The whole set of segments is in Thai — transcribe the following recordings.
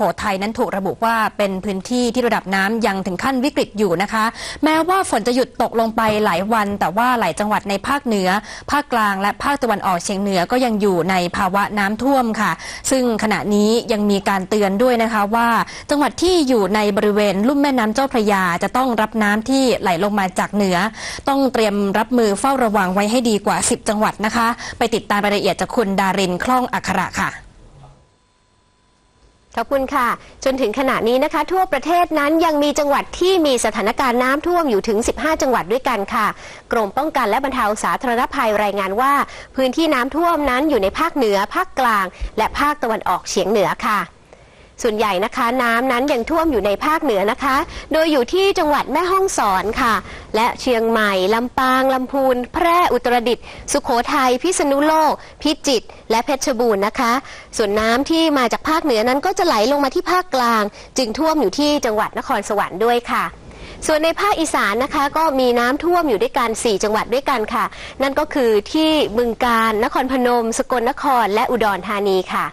โขทัยนั้นถูกระบุว่าเป็นพื้นที่ที่ระดับน้ำยังถึงขั้นวิกฤตอยู่นะคะ แม้ว่าฝนจะหยุดตกลงไปหลายวัน แต่ว่าหลายจังหวัดในภาคเหนือ ภาคกลางและภาคตะวันออกเฉียงเหนือก็ยังอยู่ในภาวะน้ำท่วมค่ะ ซึ่งขณะนี้ยังมีการเตือนด้วยนะคะว่า จังหวัดที่อยู่ในบริเวณลุ่มแม่น้ำเจ้าพระยาจะต้องรับน้ำที่ไหลลงมาจากเหนือ ต้องเตรียมรับมือเฝ้าระวังไว้ให้ดีกว่า 10 จังหวัดนะคะ ไปติดตามรายละเอียดจากคุณดารินคล่องอัคระค่ะ ขอบคุณค่ะ จนถึงขณะนี้นะคะ ทั่วประเทศนั้นยังมีจังหวัดที่มีสถานการณ์น้ำท่วมอยู่ถึง 15 จังหวัดด้วยกันค่ะ กรมป้องกันและบรรเทาสาธารณภัยรายงานว่า พื้นที่น้ำท่วมนั้นอยู่ในภาคเหนือ ภาคกลาง และภาคตะวันออกเฉียงเหนือค่ะ ส่วนใหญ่นะคะ น้ำนั้นยังท่วมอยู่ในภาคเหนือนะคะ โดยอยู่ที่จังหวัดแม่ฮ่องสอนค่ะ และเชียงใหม่ลำปางลำพูน แพร่อุตรดิตถ์สุขโขทัยพิษณุโลก พิจิตรและเพชรบูรณ์นะคะ ส่วนน้ำที่มาจากภาคเหนือนั้นก็จะไหลลงมาที่ภาคกลาง จึงท่วมอยู่ที่จังหวัดนครสวรรค์ด้วยค่ะส่วนในภาคอีสานนะคะก็มีน้ำท่วมอยู่ด้วยกัน 4 จังหวัดด้วยกันค่ะ นั่นก็คือที่บึงกาฬนครพนม สกลนครและอุดรธานีค่ะ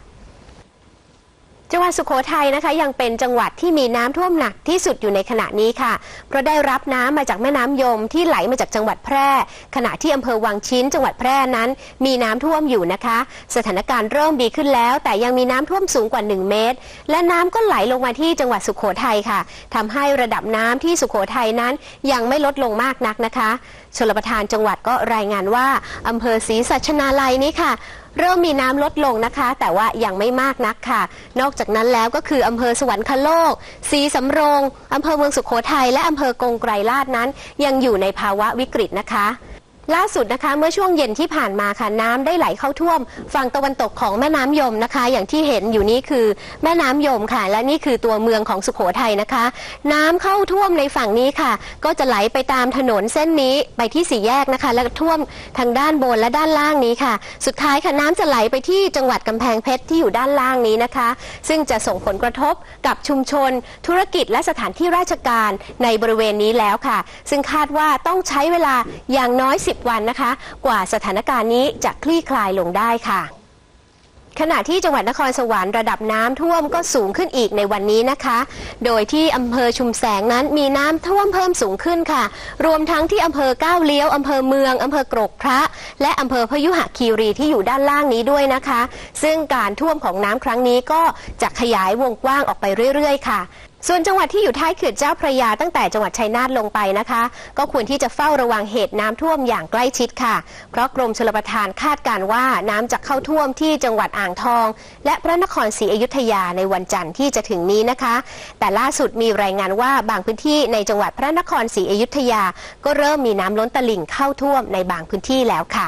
จังหวัดสุโขทัยนะคะยังเป็นจังหวัดที่มีน้ำท่วมหนักที่สุดอยู่ในขณะนี้ค่ะ เพราะได้รับน้ำมาจากแม่น้ำยมที่ไหลมาจากจังหวัดแพร่ ขณะที่อำเภอวังชิ้น จังหวัดแพร่นั้น มีน้ำท่วมอยู่นะคะ สถานการณ์เริ่มดีขึ้นแล้ว แต่ยังมีน้ำท่วมสูงกว่า 1 เมตร และน้ำก็ไหลลงมาที่จังหวัดสุโขทัยค่ะทำให้ระดับน้ำที่สุโขทัยนั้นยังไม่ลดลงมากนักนะคะชลประทานจังหวัดก็รายงานว่าอำเภอศรีสัชนาลัยนี้ค่ะ เริ่มมีน้ำลดลงนะคะ แต่ว่ายังไม่มากนักค่ะ นอกจากนั้นแล้วก็คืออำเภอสวรรคโลกศรีสำโรงอำเภอเมืองสุขโขทัยและอำเภอกงไกรลาดนั้น ยังอยู่ในภาวะวิกฤตนะคะ ล่าสุดนะคะเมื่อช่วงเย็นที่ผ่านมาค่ะน้ำได้ไหลเข้าท่วม ฝั่งตะวันตกของแม่น้ำยมนะคะ อย่างที่เห็นอยู่นี้คือแม่น้ำยมค่ะ และนี่คือตัวเมืองของสุโขทัยนะคะ น้ำเข้าท่วมในฝั่งนี้ค่ะ ก็จะไหลไปตามถนนเส้นนี้ไปที่สี่แยกนะคะ แล้วก็ท่วมทางด้านบนและด้านล่างนี้ค่ะ สุดท้ายค่ะน้ำจะไหลไปที่จังหวัดกำแพงเพชรที่อยู่ด้านล่างนี้นะคะ ซึ่งจะส่งผลกระทบกับชุมชน ธุรกิจและสถานที่ราชการในบริเวณนี้แล้วค่ะ ซึ่งคาดว่าต้องใช้เวลาอย่างน้อย10วันนะคะ กว่าสถานการณ์นี้จะคลี่คลายลงได้ค่ะขณะที่จังหวัดนครสวรรค์ระดับน้ำท่วมก็สูงขึ้นอีกในวันนี้นะคะ โดยที่อำเภอชุมแสงนั้นมีน้ำท่วมเพิ่มสูงขึ้นค่ะ รวมทั้งที่อำเภอก้าวเลี้ยวอำเภอเมืองอำเภอกรกพระ และอำเภอพยุหคีรีที่อยู่ด้านล่างนี้ด้วยนะคะ ซึ่งการท่วมของน้ำครั้งนี้ก็จะขยายวงกว้างออกไปเรื่อย ๆ ค่ะ ส่วนจังหวัดที่อยู่ท้ายเขื่อนเจ้าพระยาตั้งแต่จังหวัดชัยนาทลงไปนะคะ ก็ควรที่จะเฝ้าระวังเหตุน้ำท่วมอย่างใกล้ชิดค่ะ เพราะกรมชลประทานคาดการว่าน้ำจะเข้าท่วมที่จังหวัดอ่างทอง และพระนครศรีอยุธยาในวันจันทร์ที่จะถึงนี้นะคะ แต่ล่าสุดมีรายงานว่าบางพื้นที่ในจังหวัดพระนครศรีอยุธยา ก็เริ่มมีน้ำล้นตลิ่งเข้าท่วมในบางพื้นที่แล้วค่ะ